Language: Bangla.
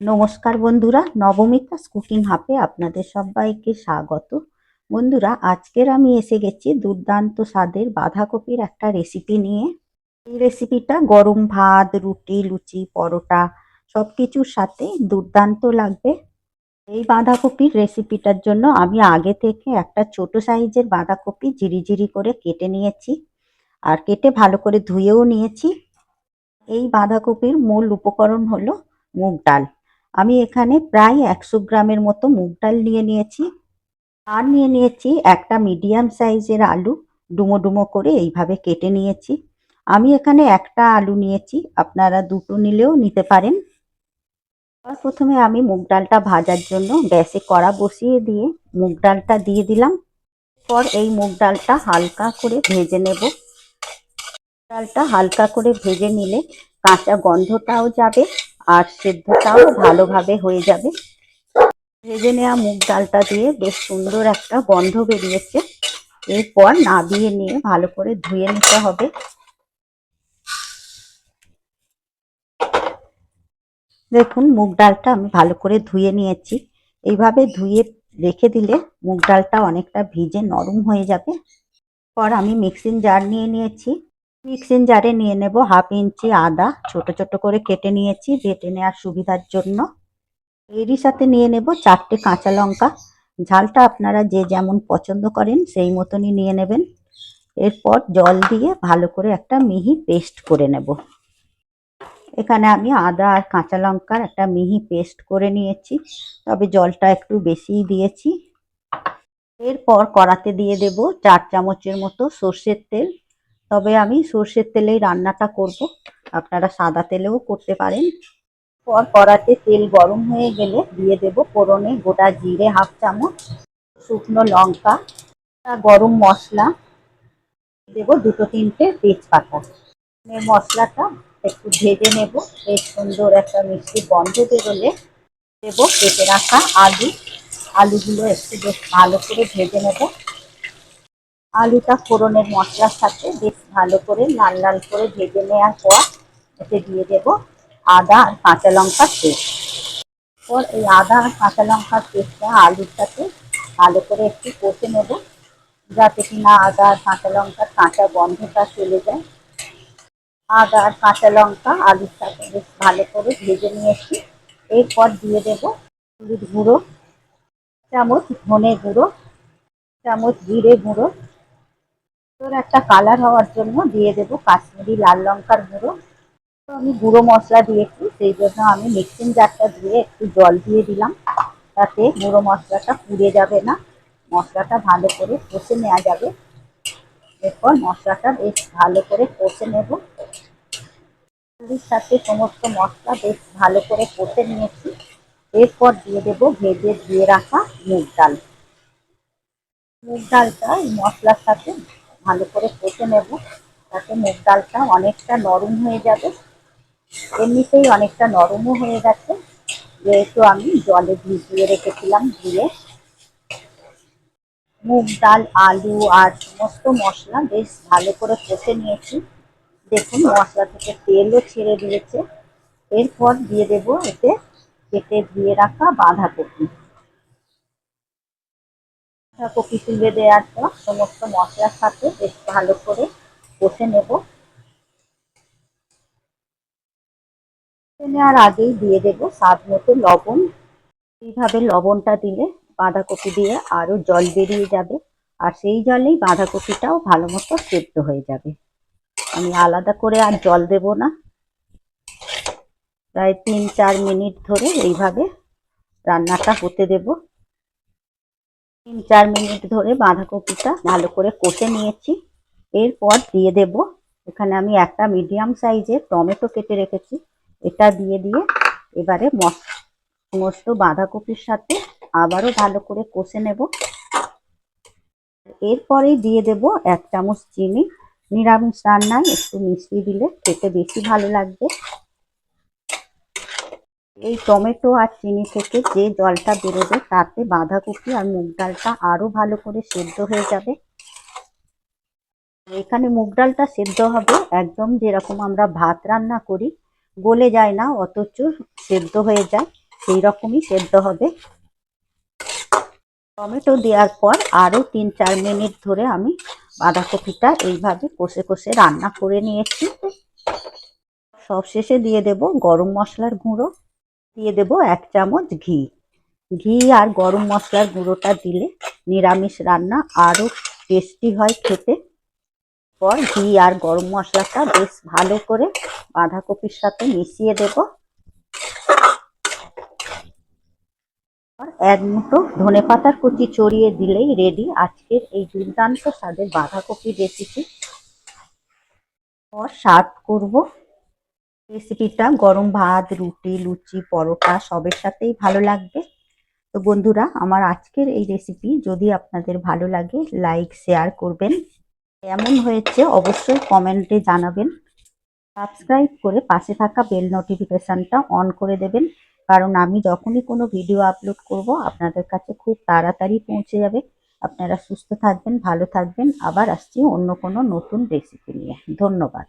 নমস্কার বন্ধুরা নবমিতাস কুকিং হাফে আপনাদের সবাইকে স্বাগত। বন্ধুরা, আজকের আমি এসে গেছি দুর্দান্ত স্বাদের বাঁধাকপির একটা রেসিপি নিয়ে। এই রেসিপিটা গরম ভাত, রুটি, লুচি, পরোটা সব কিছুর সাথে দুর্দান্ত লাগবে। এই বাঁধাকপির রেসিপিটার জন্য আমি আগে থেকে একটা ছোট সাইজের বাঁধাকপি ঝিরিঝিরি করে কেটে নিয়েছি আর কেটে ভালো করে ধুয়েও নিয়েছি। এই বাঁধাকপির মূল উপকরণ হলো মুগ ডাল। আমি এখানে প্রায় একশো গ্রামের মতো মুগ ডাল নিয়ে নিয়েছি। আর নিয়ে নিয়েছি একটা মিডিয়াম সাইজের আলু, ডুমো ডুমো করে এইভাবে কেটে নিয়েছি। আমি এখানে একটা আলু নিয়েছি, আপনারা দুটো নিলেও নিতে পারেন। প্রথমে আমি মুগ ডালটা ভাজার জন্য গ্যাসে কড়া বসিয়ে দিয়ে মুগ ডালটা দিয়ে দিলাম। পর এই মুগ ডালটা হালকা করে ভেজে নেব। ডালটা হালকা করে ভেজে নিলে কাঁচা গন্ধটাও যাবে। আর সেদ্ধটাও ভালোভাবে হয়ে যাবে। ভেজে নেওয়া মুগ ডালটা দিয়ে বেশ সুন্দর একটা গন্ধ বেরিয়েছে। এরপর নাবিয়ে নিয়ে ভালো করে ধুয়ে নিতে হবে। দেখুন, মুগ ডালটা আমি ভালো করে ধুয়ে নিয়েছি। এইভাবে ধুয়ে রেখে দিলে মুগ ডালটা অনেকটা ভিজে নরম হয়ে যাবে। পর আমি মিক্সিং জার নিয়ে নিয়েছি। মিক্সিং জারে নিয়ে নেব হাফ ইঞ্চি আদা। ছোট ছোট করে কেটে নিয়েছি বেটে নেওয়ার সুবিধার জন্য। এরই সাথে নিয়ে নেব চারটে কাঁচা লঙ্কা। ঝালটা আপনারা যে যেমন পছন্দ করেন সেই মতনই নিয়ে নেবেন। এরপর জল দিয়ে ভালো করে একটা মিহি পেস্ট করে নেব। এখানে আমি আদা আর কাঁচা লঙ্কার একটা মিহি পেস্ট করে নিয়েছি, তবে জলটা একটু বেশিই দিয়েছি। এরপর কড়াতে দিয়ে দেব চার চামচের মতো সর্ষের তেল। তবে আমি সর্ষের তেলেই রান্নাটা করব। আপনারা সাদা তেলেও করতে পারেন। পর কড়াতে তেল গরম হয়ে গেলে দিয়ে দেব ফোড়নে গোটা জিরে হাফ চামচ, শুকনো লঙ্কা গরম মশলা। দেব দুটো তিনটে তেজপাতা। মশলাটা একটু ভেজে নেব। বেশ সুন্দর একটা মিষ্টি গন্ধ বেরোলে দেব কেটে রাখা আলু। আলুগুলো একটু বেশ ভালো করে ভেজে নেব। আলুটা ফোড়নের মশলার সাথে বেশ ভালো করে লাল লাল করে ভেজে নেওয়ার পর এতে দিয়ে দেব আদা আর কাঁচা লঙ্কার পেস্ট। পর এই আদা আর কাঁচা লঙ্কার পেস্টটা আলুর সাথে ভালো করে একটু কষে নেব যাতে কিনা আদা আর কাঁচা লঙ্কার কাঁচা গন্ধটা চলে যায়। আদা আর কাঁচা লঙ্কা আলুর সাথে বেশ ভালো করে ভেজে নিয়েছি। এরপর দিয়ে দেব হলুদ গুঁড়ো, চামচ ধনে গুঁড়ো, চামচ জিরে গুঁড়ো তোর একটা কালার হওয়ার জন্য দিয়ে দেব কাশ্মীরি লাল লঙ্কার গুঁড়ো। তো আমি গুঁড়ো মশলা দিয়েছি, সেই জন্য আমি মিক্সিং জারটা দিয়ে একটু জল দিয়ে দিলাম। তাতে গুঁড়ো মশলাটা পুড়ে যাবে না, মশলাটা ভালো করে কষে নেওয়া যাবে। এরপর মশলাটা বেশ ভালো করে কষে নেব। সাথে সমস্ত মশলা বেশ ভালো করে কষে নিয়েছি। এরপর দিয়ে দেব ভেজে দিয়ে রাখা মুগ ডাল। মুগ ডালটা মশলার সাথে ভালো করে কষে নেব। তাতে মুগ ডালটা অনেকটা নরম হয়ে যাবে। এমনিতেই অনেকটা নরমও হয়ে গেছে। যেহেতু আমি জলে ভিজিয়ে রেখেছিলাম ধুয়ে মুগ ডাল, আলু আর সমস্ত মশলা বেশ ভালো করে কষে নিয়েছি। দেখুন মশলা থেকে তেলও ছেড়ে দিয়েছে। এরপর দিয়ে দেব এতে কেটে দিয়ে রাখা বাঁধাকপি। বাঁধাকপি তুলে দেওয়ার পর সমস্ত মশলার সাথে বেশ ভালো করে কষে নেব। নেওয়ার আগেই দিয়ে দেব স্বাদ মতো লবণ। এইভাবে লবণটা দিলে বাঁধাকপি দিয়ে আরও জল বেরিয়ে যাবে, আর সেই জলেই বাঁধাকপিটাও ভালো মতো সেদ্ধ হয়ে যাবে। আমি আলাদা করে আর জল দেব না। প্রায় তিন চার মিনিট ধরে এইভাবে রান্নাটা হতে দেব। তিন চার মিনিট ধরে বাঁধাকপিটা ভালো করে কষে নিয়েছি। এরপর দিয়ে দেব, এখানে আমি একটা মিডিয়াম সাইজের টমেটো কেটে রেখেছি। এটা দিয়ে দিয়ে এবারে সমস্ত বাঁধাকপির সাথে আবারও ভালো করে কষে নেব। এরপরেই দিয়ে দেব এক চামচ চিনি। নিরামিষ রান্নায় একটু মিষ্টি দিলে খেতে বেশি ভালো লাগবে। এই টমেটো আর চিনি থেকে যে জলটা বেরোবে, তাতে বাঁধাকপি আর মুগ ডালটা আরও ভালো করে সেদ্ধ হয়ে যাবে। এখানে মুগ ডালটা সেদ্ধ হবে, একদম যেরকম আমরা ভাত রান্না করি, গলে যায় না, অথচ সেদ্ধ হয়ে যায় সেই রকমই সেদ্ধ হবে। টমেটো দেওয়ার পর আরও তিন চার মিনিট ধরে আমি বাঁধাকপিটা এইভাবে কষে কষে রান্না করে নিয়েছি। সব শেষে দিয়ে দেব গরম মশলার গুঁড়ো। দিয়ে দেব এক চামচ ঘি। ঘি আর গরম মশলার গুঁড়োটা দিলে নিরামিষ রান্না আরও টেস্টি হয় খেতে। পর ঘি আর গরম মশলাটা বেশ ভালো করে বাঁধাকপির সাথে মিশিয়ে দেব। এক মুঠো ধনে পাতার কুচি চড়িয়ে দিলেই রেডি আজকের এই দুর্দান্ত স্বাদের বাঁধাকপি রেসিপি পর সার্ভ করব। রেসিপিটা গরম ভাত, রুটি, লুচি, পরোটা, সবের সাথেই ভালো লাগবে। তো বন্ধুরা, আমার আজকের এই রেসিপি যদি আপনাদের ভালো লাগে লাইক শেয়ার করবেন। কেমন হয়েছে অবশ্যই কমেন্টে জানাবেন। সাবস্ক্রাইব করে পাশে থাকা বেল নোটিফিকেশানটা অন করে দেবেন। কারণ আমি যখনই কোনো ভিডিও আপলোড করব, আপনাদের কাছে খুব তাড়াতাড়ি পৌঁছে যাবে। আপনারা সুস্থ থাকবেন, ভালো থাকবেন। আবার আসছি অন্য কোনো নতুন রেসিপি নিয়ে। ধন্যবাদ।